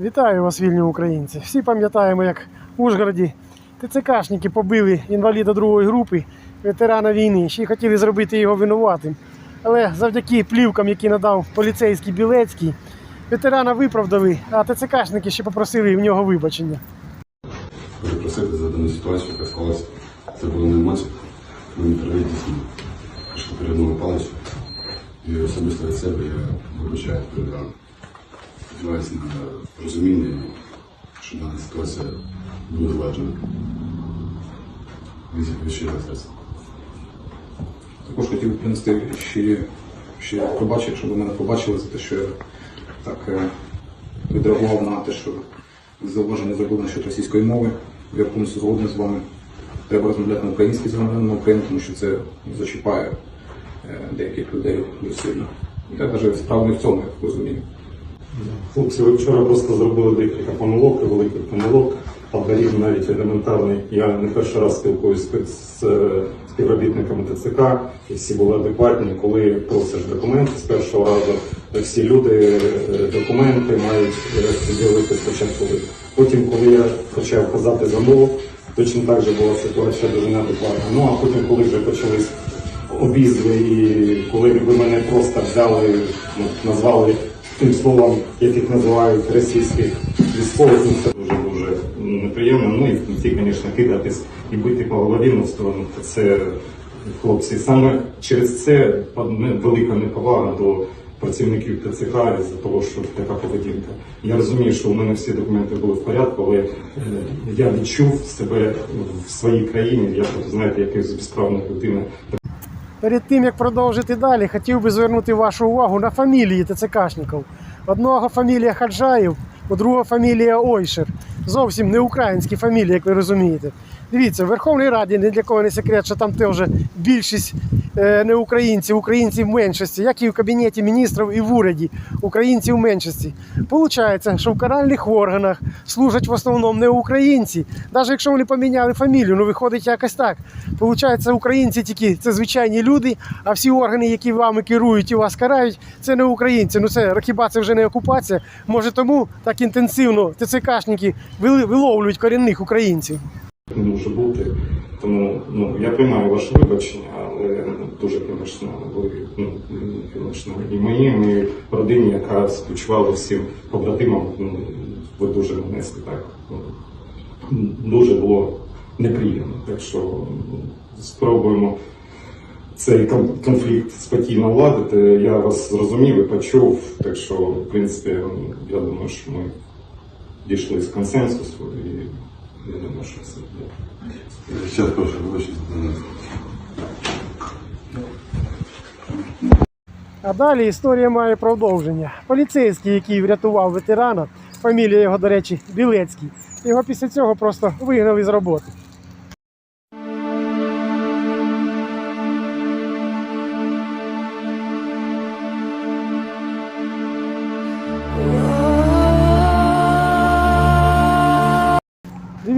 Вітаю вас, вільні українці. Всі пам'ятаємо, як в Ужгороді ТЦКшники побили інваліда другої групи, ветерана війни, ще й хотіли зробити його винуватим. Але завдяки плівкам, які надав поліцейський Білецький, ветерана виправдали, а ТЦКшники ще попросили в нього вибачення. Перепросити за дану ситуацію, яка склалася. Це було не емоції, мені дійсно. Що передали палицю. І особисто від себе я вибачаю перед вами. Сподіваюся на розуміння, що дана ситуація буде зладжена. Також хотів принести щирі, щирі пробачення, щоб ви мене побачили за те, що я так е, відреагував на те, що зауваження зробили насчет російської мови. Я повністю згоден з вами. Треба розмовляти на українській з громадянами України, тому що це зачіпає е, деяких людей дуже сильно. Я навіть справа не в цьому, я розумію. Хлопці, ви вчора просто зробили декілька помилок, великих помилок. Алгоритм навіть елементарний. Я не перший раз спілкуюся з е, співробітниками ТЦК, і всі були адекватні. Коли просиш документи з першого разу, всі люди е, документи мають е, з'явити спочатку. Потім, коли я почав казати замов, точно так же була ситуація дуже неадекватна. Ну а потім, коли вже почались обізви, і коли ви мене просто взяли, ну, назвали тим словом, яких називають російських військових, ну це дуже дуже неприємно. Ну і в кінці, звісно, кидатись і бити по голові на сторону. Це хлопці. Саме через це велика неповага до працівників ТЦК з-за того, що така поведінка. Я розумію, що у мене всі документи були в порядку, але е, я відчув себе в своїй країні. Я тут знаєте, якась безправна людина. Перед тим як продовжити далі, хотів би звернути вашу увагу на фамілії ТЦКшників. Одного фамілія Хаджаєв, у другого фамілія Ойшер. Зовсім не українські фамілії, як ви розумієте. Дивіться, в Верховній Раді ні для кого не секрет, що там теж більшість е, не українців, українців в меншості, як і в кабінеті міністрів і в уряді українців в меншості. Получається, що в каральних органах служать в основному не українці, навіть якщо вони поміняли фамілію, ну виходить якось так. Получається, українці тільки це звичайні люди, а всі органи, які вами керують і вас карають, це не українці. Ну це хіба це вже не окупація? Може тому так інтенсивно ТЦКшники виловлюють корінних українців. Не може бути. Тому ну я приймаю ваше вибачення, але ну, дуже, звісно, ви ну, звісно, і моїй родині, яка співчувала всім побратимам, ну, ви дуже нанесли так. Ну, дуже було неприємно. Так що спробуємо цей кон- конфлікт спокійно владити. Я вас зрозумів і почув. Так що, в принципі, я думаю, що ми дійшли з консенсусу і що це буде. Зараз прошу. А далі історія має продовження. Поліцейський, який врятував ветерана, фамілія його, до речі, Білецький. Його після цього просто вигнали з роботи.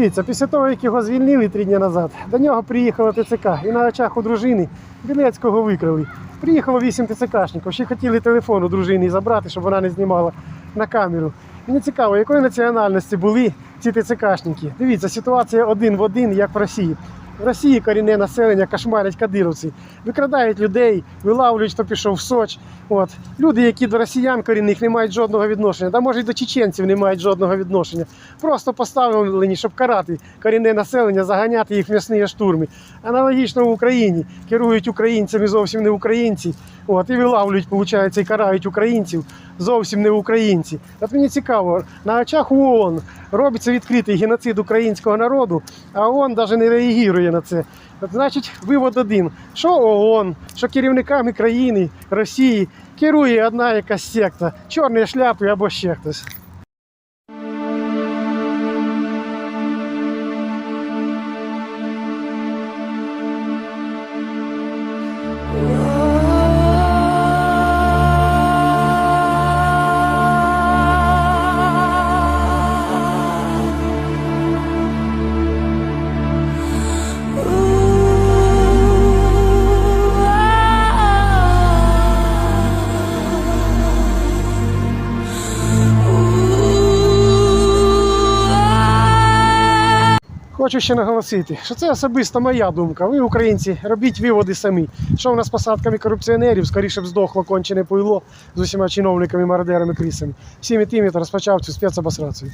Дивіться, після того, як його звільнили три дні назад, до нього приїхала ТЦК і на очах у дружини Білецького викрали. Приїхало вісім ТЦКшників, ще хотіли телефон у дружини забрати, щоб вона не знімала на камеру. Мені цікаво, якої національності були ці ТЦКшники. Дивіться, ситуація один в один, як в Росії. В Росії корінне населення кошмарять кадировці, викрадають людей, вилавлюють, хто пішов в Соч. От. Люди, які до росіян корінних не мають жодного відношення, та може й до чеченців не мають жодного відношення. Просто поставлені, щоб карати корінне населення, заганяти їх в м'ясні штурми. Аналогічно в Україні керують українцями зовсім не українці. От, і вилавлюють, виходить, і карають українців зовсім не українці. От мені цікаво, на очах ООН робиться відкритий геноцид українського народу, а ООН навіть не реагує на це. От, значить, вивод один: що ООН, що керівниками країни Росії керує одна якась секта, чорні шляпи або ще хтось. Хочу ще наголосити, що це особисто моя думка. Ви, українці, робіть виводи самі. Що в нас з посадками корупціонерів, скоріше б здохло кончене пойло з усіма чиновниками, мародерами, крісами. Всім і тим, хто розпочав цю спецобосрацію.